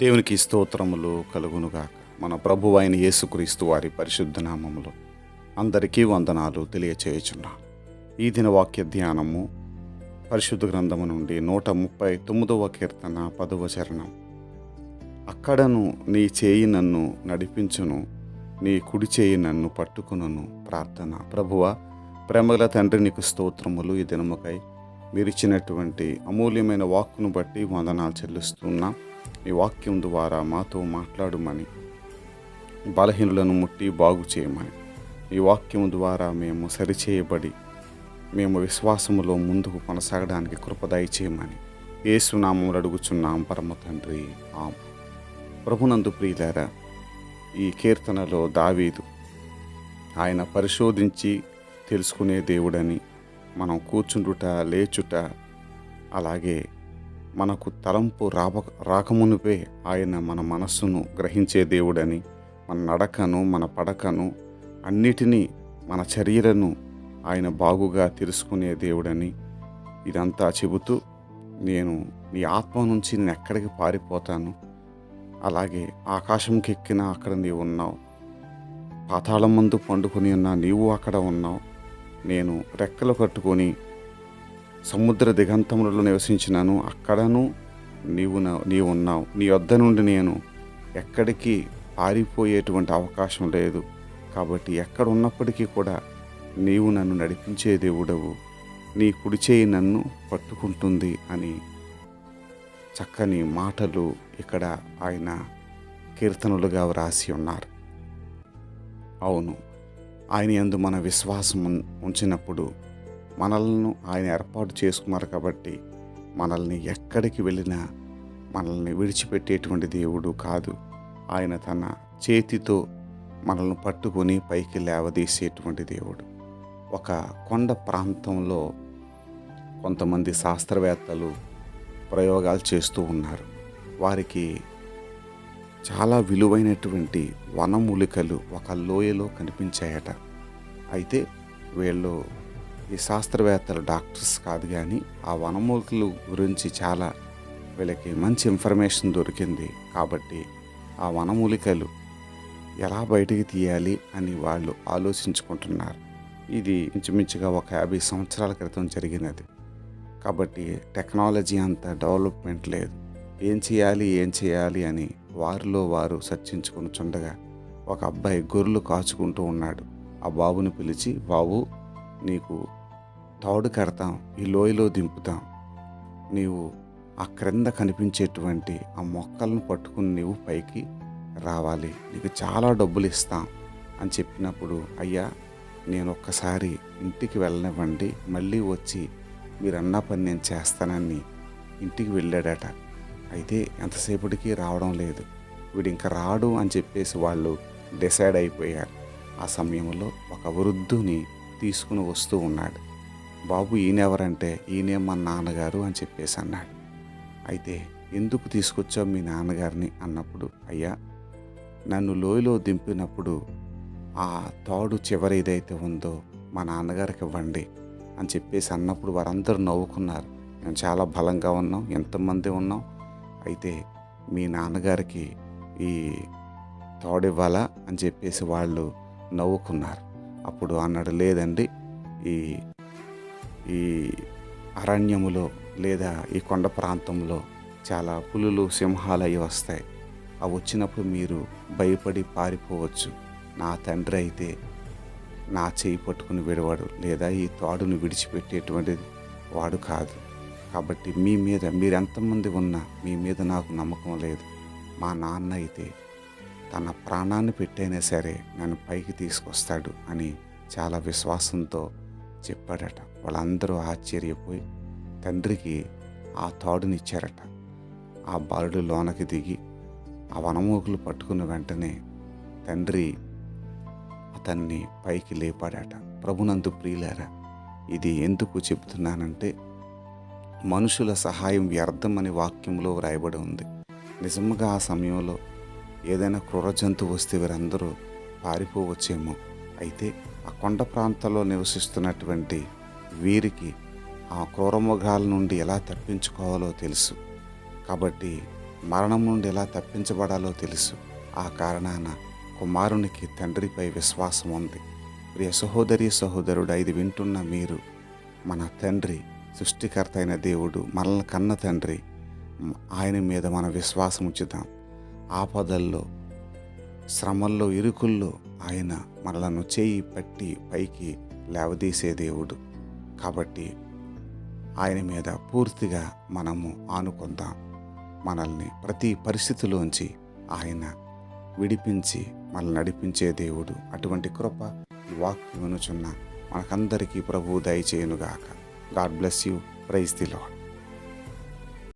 దేవునికి స్తోత్రములు కలుగునుగాక. మన ప్రభు అయిన యేసుక్రీస్తు వారి పరిశుద్ధ నామములో అందరికీ వందనాలు తెలియచేయుచున్నా. ఈ దిన వాక్య ధ్యానము పరిశుద్ధ గ్రంథము నుండి నూట ముప్పై తొమ్మిదవ కీర్తన పదవ చరణం. అక్కడను నీ చేయి నన్ను నడిపించును నీ కుడి చేయి నన్ను పట్టుకునను ప్రార్థన. ప్రభువ ప్రేమగల తండ్రి నీకు స్తోత్రములు ఈ దినముకై. మీరిచ్చినటువంటి అమూల్యమైన వాక్కును బట్టి వందనాలు చెల్లిస్తున్నాం. ఈ వాక్యం ద్వారా మాతో మాట్లాడమని బలహీనులను ముట్టి బాగు చేయమని. ఈ వాక్యం ద్వారా మేము సరిచేయబడి మేము విశ్వాసములో ముందుకు కొనసాగడానికి కృపదాయి చేయమని ఏసునామములు అడుగుచున్నాం పరమ తండ్రి. ఆమ్ ప్రభునందు ప్రియులారా ఈ కీర్తనలో దావీదు ఆయన పరిశోధించి తెలుసుకునే దేవుడని మనం కూర్చుండుట లేచుట అలాగే మనకు తలంపు రాబ రాకమునుపే ఆయన మన మనస్సును గ్రహించే దేవుడని మన నడకను మన పడకను అన్నిటినీ మన చర్యలను ఆయన బాగుగా తెలుసుకునే దేవుడని ఇదంతా చెబుతూ నేను నీ ఆత్మ నుంచి నేను ఎక్కడికి పారిపోతాను? అలాగే ఆకాశంకి ఎక్కినా అక్కడ నీవు ఉన్నావు. పాతాళం ముందు పండుకొని ఉన్న నీవు అక్కడ ఉన్నావు. నేను రెక్కలు కట్టుకొని సముద్ర దిగంతములలో నివసించినాను అక్కడను నీవు నీవు ఉన్నావు. నీ వద్ద నుండి నేను ఎక్కడికి పారిపోయేటువంటి అవకాశం లేదు. కాబట్టి ఎక్కడ ఉన్నప్పటికీ కూడా నీవు నన్ను నడిపించే దేవుడవు. నీ కుడిచేయి నన్ను పట్టుకుంటుంది అని చక్కని మాటలు ఇక్కడ ఆయన కీర్తనలుగా వ్రాసి ఉన్నారు. అవును ఆయన ఎందు మన విశ్వాసం ఉంచినప్పుడు మనల్ని ఆయన ఏర్పాటు చేసుకున్నారు కాబట్టి మనల్ని ఎక్కడికి వెళ్ళినా మనల్ని విడిచిపెట్టేటువంటి దేవుడు కాదు. ఆయన తన చేతితో మనల్ని పట్టుకొని పైకి లేవదీసేటువంటి దేవుడు. ఒక కొండ ప్రాంతంలో కొంతమంది శాస్త్రవేత్తలు ప్రయోగాలు చేస్తూ ఉన్నారు. వారికి చాలా విలువైనటువంటి వనమూలికలు ఒక లోయలో కనిపించాయట. అయితే వీళ్ళు ఈ శాస్త్రవేత్తలు డాక్టర్స్ కాదు కానీ ఆ వనమూలికలు గురించి చాలా వీళ్ళకి మంచి ఇన్ఫర్మేషన్ దొరికింది. కాబట్టి ఆ వనమూలికలు ఎలా బయటికి తీయాలి అని వాళ్ళు ఆలోచించుకుంటున్నారు. ఇది ఇంచుమించుగా ఒక యాభై సంవత్సరాల క్రితం జరిగినది. కాబట్టి టెక్నాలజీ అంత డెవలప్మెంట్ లేదు. ఏం చేయాలి ఏం చేయాలి అని వారిలో వారు చర్చించుకుని చుండగా ఒక అబ్బాయి గొర్రెలు కాచుకుంటూ ఉన్నాడు. ఆ బాబుని పిలిచి బాబు నీకు తోడు కడతాం ఈ లోయలో దింపుతాం. నీవు ఆ క్రింద కనిపించేటువంటి ఆ మొక్కలను పట్టుకుని నీవు పైకి రావాలి. నీకు చాలా డబ్బులు ఇస్తాం అని చెప్పినప్పుడు అయ్యా నేను ఒక్కసారి ఇంటికి వెళ్ళనివ్వండి. మళ్ళీ వచ్చి మీరు అన్న పని నేను చేస్తానని ఇంటికి వెళ్ళాడట. అయితే ఎంతసేపటికి రావడం లేదు. వీడు ఇంకా రాడు అని చెప్పేసి వాళ్ళు డిసైడ్ అయిపోయారు. ఆ సమయంలో ఒక వృద్ధుని తీసుకుని వస్తూ ఉన్నాడు. బాబు ఈయనెవరంటే? ఈయనే మా నాన్నగారు అని చెప్పేసి అన్నాడు. అయితే ఎందుకు తీసుకొచ్చావు మీ నాన్నగారిని? అన్నప్పుడు అయ్యా నన్ను లోయలో దింపినప్పుడు ఆ తాడు చివరి ఏదైతే ఉందో మా నాన్నగారికి ఇవ్వండి అని చెప్పేసి అన్నప్పుడు వారందరూ నవ్వుకున్నారు. మేము చాలా బలంగా ఉన్నాం ఎంతమంది ఉన్నాం. అయితే మీ నాన్నగారికి ఈ తాడు ఇవ్వాలా? అని చెప్పేసి వాళ్ళు నవ్వుకున్నారు. అప్పుడు అన్నాడు లేదండి ఈ ఈ అరణ్యములో లేదా ఈ కొండ ప్రాంతంలో చాలా పులులు సింహాలు అవి వస్తాయి. అవి వచ్చినప్పుడు మీరు భయపడి పారిపోవచ్చు. నా తండ్రి అయితే నా చేయి పట్టుకుని విడవాడు లేదా ఈ తాడును విడిచిపెట్టేటువంటి వాడు కాదు. కాబట్టి మీ మీద మీరు ఎంతమంది ఉన్నా మీ మీద నాకు నమ్మకం లేదు. మా నాన్న అయితే తన ప్రాణాన్ని పెట్టైనా సరే నన్ను పైకి తీసుకొస్తాడు అని చాలా విశ్వాసంతో చెప్పాడట. వాళ్ళందరూ ఆశ్చర్యపోయి తండ్రికి ఆ తాడునిచ్చారట ఆ బాలుడు లోనకి దిగి ఆ వనమూకులు పట్టుకున్న వెంటనే తండ్రి అతన్ని పైకి లేపాడట. ప్రభునందు ప్రియులారా ఇది ఎందుకు చెబుతున్నానంటే మనుషుల సహాయం వ్యర్థం అనే వాక్యంలో వ్రాయబడి ఉంది. నిజంగా ఆ సమయంలో ఏదైనా క్రూర జంతువు వస్తే వీరందరూ పారిపోవచ్చేమో. అయితే ఆ కొండ ప్రాంతాల్లో నివసిస్తున్నటువంటి వీరికి ఆ క్రూరమృగాల నుండి ఎలా తప్పించుకోవాలో తెలుసు. కాబట్టి మరణం నుండి ఎలా తప్పించబడాలో తెలుసు. ఆ కారణాన కుమారునికి తండ్రిపై విశ్వాసం ఉంది. ప్రియ సహోదరి సహోదరుడు ఇది వింటున్న మీరు మన తండ్రి సృష్టికర్త అయిన దేవుడు మనల్ని కన్న తండ్రి ఆయన మీద మన విశ్వాసం ఉంచుదాం. ఆపదల్లో శ్రమల్లో ఇరుకుల్లో ఆయన మనలను చేయి పట్టి పైకి లేవదీసే దేవుడు. కాబట్టి ఆయన మీద పూర్తిగా మనము ఆనుకుందాం. మనల్ని ప్రతి పరిస్థితిలోంచి ఆయన విడిపించి మనల్ని నడిపించే దేవుడు. అటువంటి కృప ఈ వాక్యం వినుచున్న మనకందరికీ ప్రభువు దయచేయునుగాక. God bless you. Praise the Lord